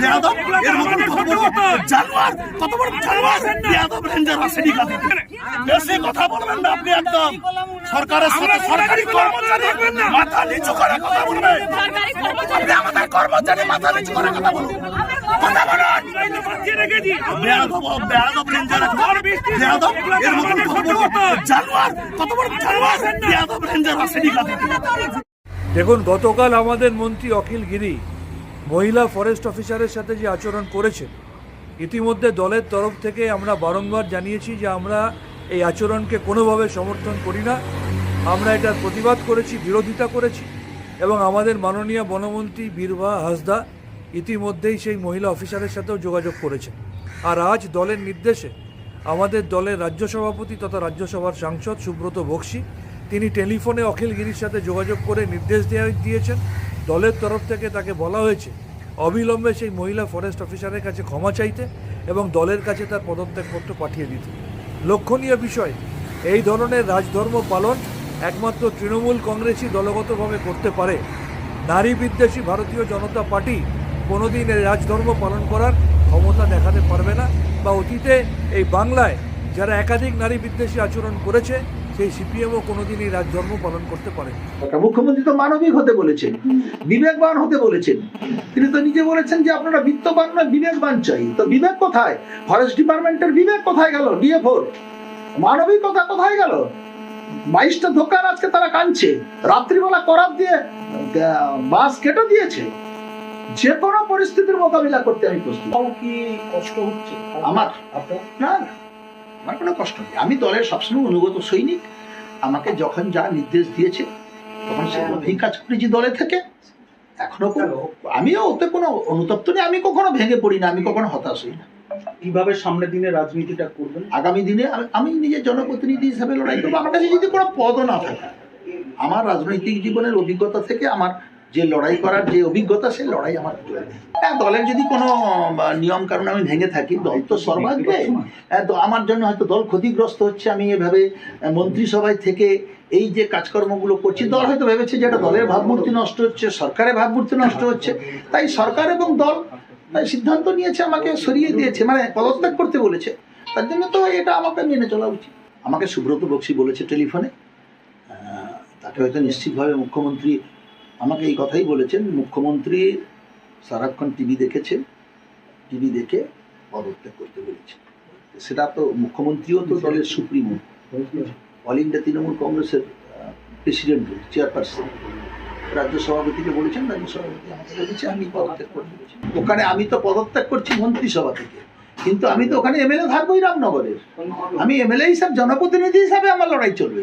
বেয়াদব এর মতন কত বড় জানোয়ার কত বড় জানোয়ার বেয়াদব রেঞ্জার আসেনি বেশি কথা বলবেন না আপনি একদম। সরকারের সাথে সরকারি কর্মচারী। মাথা নিচু করে কথা বলবেন। আপনি আমাদের কর্মচারী মাথা নিচু করে কথা বলুন। কথা বলুন। বেয়াদব বেয়াদব রেঞ্জার বেয়াদব এর মতন কত বড় জানোয়ার কত বড় জানোয়ার বেয়াদব রেঞ্জার আসেনি কাজে দেখুন গতকাল আমাদের মন্ত্রী অখিল গিরি মহিলা ফরেস্ট অফিসারের সাথে যে আচরণ করেছেন ইতিমধ্যে দলের তরফ থেকে আমরা বারংবার জানিয়েছি যে আমরা এই আচরণকে কোনোভাবে সমর্থন করি না। আমরা এটার প্রতিবাদ করেছি, বিরোধিতা করেছি এবং আমাদের মাননীয় বনমন্ত্রী বীরভা হাসদা ইতিমধ্যেই সেই মহিলা অফিসারের সাথেও যোগাযোগ করেছেন। আর আজ দলের নির্দেশে আমাদের দলের রাজ্য সভাপতি তথা রাজ্যসভার সাংসদ সুব্রত বক্সি, তিনি টেলিফোনে অখিল গিরির সাথে যোগাযোগ করে নির্দেশ দেওয়া দিয়েছেন। দলের তরফ থেকে তাকে বলা হয়েছে, অবিলম্বে সেই মহিলা ফরেস্ট অফিসারের কাছে ক্ষমা চাইতে এবং দলের কাছে তার পদত্যাগপত্র পাঠিয়ে দিতে। লক্ষণীয় বিষয়, এই ধরনের রাজধর্ম পালন একমাত্র তৃণমূল কংগ্রেসই দলগতভাবে করতে পারে। নারী বিদ্বেষী ভারতীয় জনতা পার্টি কোনোদিন এই রাজধর্ম পালন করার ক্ষমতা দেখাতে পারবে না বা অতীতে এই বাংলায় যারা একাধিক নারী বিদ্বেষী আচরণ করেছে সেই সিপিএমও কোনোদিন এই রাজধর্ম পালন করতে পারে মুখ্যমন্ত্রী তো মানবিক হতে বলেছেন বিবেকবান হতে বলেছেন। তিনি তো নিজে বলেছেন যে আপনারা বিত্তবান নয় বিবেকবান চাই। তো বিবেক কোথায়? ফরেস্ট ডিপার্টমেন্টের বিবেক কোথায় গেল? ডিএফওর মানবিকতা কোথায় গেল? বাইশটা দোকান আজকে তারা কাঁদছে। রাত্রিবেলা করাত দিয়ে বাস কেটে দিয়েছে। যে কোনো পরিস্থিতির মোকাবিলা করতে আমি প্রস্তুত। কি কষ্ট হচ্ছে? আমার? আপনার? না না। আমার কোনো কষ্ট নেই। আমি দলের সবসময় অনুগত সৈনিক। আমাকে যখন যা নির্দেশ দিয়েছে তখন সেভাবেই কাজ করেছি দলে থেকে এখনও কোনো আমিও ওতে কোনো অনুতপ্ত নেই। আমি কখনো ভেঙে পড়ি না আমি কখনো হতাশ হই না। কীভাবে সামনের দিনে রাজনীতিটা করবেন? আগামী দিনে আমি- আমি নিজের জনপ্রতিনিধি হিসাবে লড়াই করব। আমার কাছে যদি কোনো পদও না থাকে আমার রাজনৈতিক জীবনের অভিজ্ঞতা থেকে আমার যে লড়াই করার যে অভিজ্ঞতা সেই লড়াই আমার চলবে হ্যাঁ দলের যদি কোনো নিয়ম কারণ আমি ভেঙে থাকি দল তো সর্বাগ্রে। তো আমার জন্য হয়তো দল ক্ষতিগ্রস্ত হচ্ছে আমি এভাবে মন্ত্রিসভায় থেকে এই যে কাজকর্মগুলো করছি দল হয়তো ভেবেছে যে এটা দলের ভাবমূর্তি নষ্ট হচ্ছে সরকারের ভাবমূর্তি নষ্ট হচ্ছে। তাই সরকার এবং দল তাই সিদ্ধান্ত নিয়েছে আমাকে সরিয়ে দিয়েছে মানে পদত্যাগ করতে বলেছে। তার জন্য তো এটা আমাকে মেনে চলা উচিত। আমাকে সুব্রত বক্সি বলেছে টেলিফোনে। তাকে হয়তো নিশ্চিতভাবে মুখ্যমন্ত্রী আমাকে এই কথাই বলেছেন, মুখ্যমন্ত্রী সারাক্ষণ টিভি দেখেছে, টিভি দেখে পদত্যাগ করতে বলেছে সেটা তো মুখ্যমন্ত্রীও তো দলের সুপ্রিমো। অল ইন্ডিয়া তৃণমূল কংগ্রেসের প্রেসিডেন্ট, চেয়ারপারসন। রাজ্য সভাপতিকে বলেছেন, রাজ্য সভাপতি আমাকে বলেছে, আমি পদত্যাগ করতে বলেছি ওখানে আমি তো পদত্যাগ করছি মন্ত্রিসভা থেকে, কিন্তু আমি তো ওখানে এমএলএ থাকবোই রামনগরের। আমি এমএলএ হিসাবে, জনপ্রতিনিধি হিসাবে আমার লড়াই চলবে।